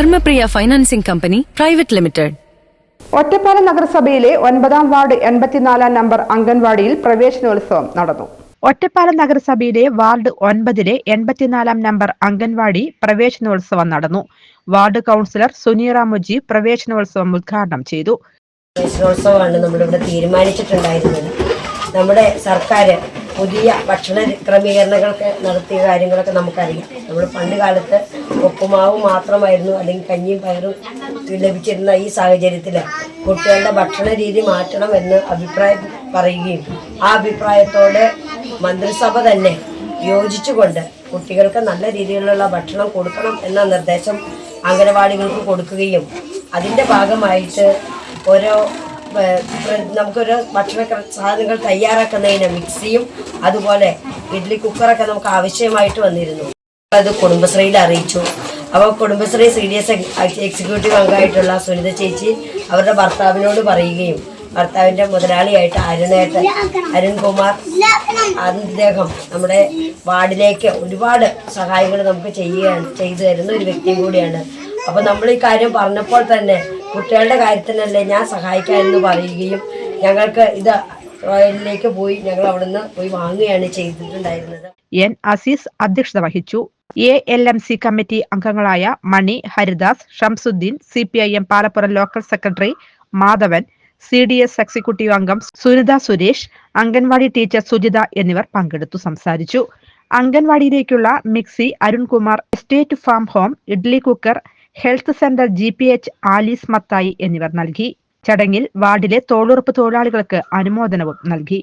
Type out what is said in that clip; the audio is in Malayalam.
Dharmapriya financing company private limited. Ottapalam നഗരസഭയിലെ ഒൻപതാം വാർഡ് എൺപത്തിനാലാം നമ്പർ അംഗൻവാടിയിൽ പ്രവേശനോത്സവം നടന്നു. ഒറ്റപ്പാലം നഗരസഭയിലെ വാർഡ് ഒൻപതിലെ എൺപത്തിനാലാം നമ്പർ അംഗൻവാടി പ്രവേശനോത്സവം നടന്നു. വാർഡ് കൗൺസിലർ സുനീറ മുജി പ്രവേശനോത്സവം ഉദ്ഘാടനം ചെയ്തു. പ്രവേശനോത്സവമാണ് നമ്മളിവിടെ തീരുമാനിച്ചിട്ടുണ്ടായിരുന്നത്. നമ്മുടെ സർക്കാർ പുതിയ ഭക്ഷണ ക്രമീകരണങ്ങളൊക്കെ നടത്തിയ കാര്യങ്ങളൊക്കെ നമുക്കറിയാം. നമ്മൾ പണ്ട് കാലത്ത് ഉപ്പുമാവ് മാത്രമായിരുന്നു അല്ലെങ്കിൽ കഞ്ഞിയും പയറും ലഭിച്ചിരുന്ന ഈ സാഹചര്യത്തിൽ കുട്ടികളുടെ ഭക്ഷണ രീതി മാറ്റണം എന്ന് അഭിപ്രായം പറയുകയും ആ അഭിപ്രായത്തോടെ മന്ത്രിസഭ തന്നെ യോജിച്ചുകൊണ്ട് കുട്ടികൾക്ക് നല്ല രീതിയിലുള്ള ഭക്ഷണം കൊടുക്കണം എന്ന നിർദ്ദേശം അംഗനവാടികൾക്ക് കൊടുക്കുകയും അതിന്റെ ഭാഗമായിട്ട് ഓരോ നമുക്കൊരു ഭക്ഷണ സാധനങ്ങൾ തയ്യാറാക്കുന്നതിന് മിക്സിയും അതുപോലെ ഇഡ്ഡലി കുക്കറൊക്കെ നമുക്ക് ആവശ്യമായിട്ട് വന്നിരുന്നു. അത് കുടുംബശ്രീയിൽ അറിയിച്ചു. അപ്പോൾ Kudumbashree C D S executive അംഗമായിട്ടുള്ള Sunitha ചേച്ചി അവരുടെ ഭർത്താവിനോട് പറയുകയും ഭർത്താവിന്റെ മുതലാളിയായിട്ട് അരുണേട്ടൻ അരുൺകുമാർ അദ്ദേഹം നമ്മുടെ വാർഡിലേക്ക് ഒരുപാട് സഹായങ്ങൾ നമുക്ക് ചെയ്യുകയാണ് ചെയ്തു തരുന്ന ഒരു വ്യക്തിയും കൂടിയാണ്. അപ്പോൾ നമ്മൾ ഈ കാര്യം പറഞ്ഞപ്പോൾ തന്നെ കുട്ടികളുടെ കാര്യത്തിനല്ലേ ഞാൻ സഹായിക്കാമെന്ന് പറയുകയും ഞങ്ങൾക്ക് ഇത് റോയലിലേക്ക് പോയി ഞങ്ങൾ അവിടുന്ന് പോയി വാങ്ങുകയാണ് ചെയ്തിട്ടുണ്ടായിരുന്നത്. എൻ അസീസ് അധ്യക്ഷത വഹിച്ചു. A L M C committee അംഗങ്ങളായ Mani Haridas Shamsuddin C P I M Palappuram local secretary Madhavan C D S executive അംഗം സുനിത സുരേഷ് അംഗൻവാടി ടീച്ചർ സുജിത എന്നിവർ പങ്കെടുത്തു സംസാരിച്ചു. അംഗൻവാടിയിലേക്കുള്ള mixie Arunkumar estate farm home idli cooker health centre G P H Alice Mathai എന്നിവർ നൽകി. ചടങ്ങിൽ വാർഡിലെ തൊഴിലുറപ്പ് തൊഴിലാളികൾക്ക് അനുമോദനവും നൽകി.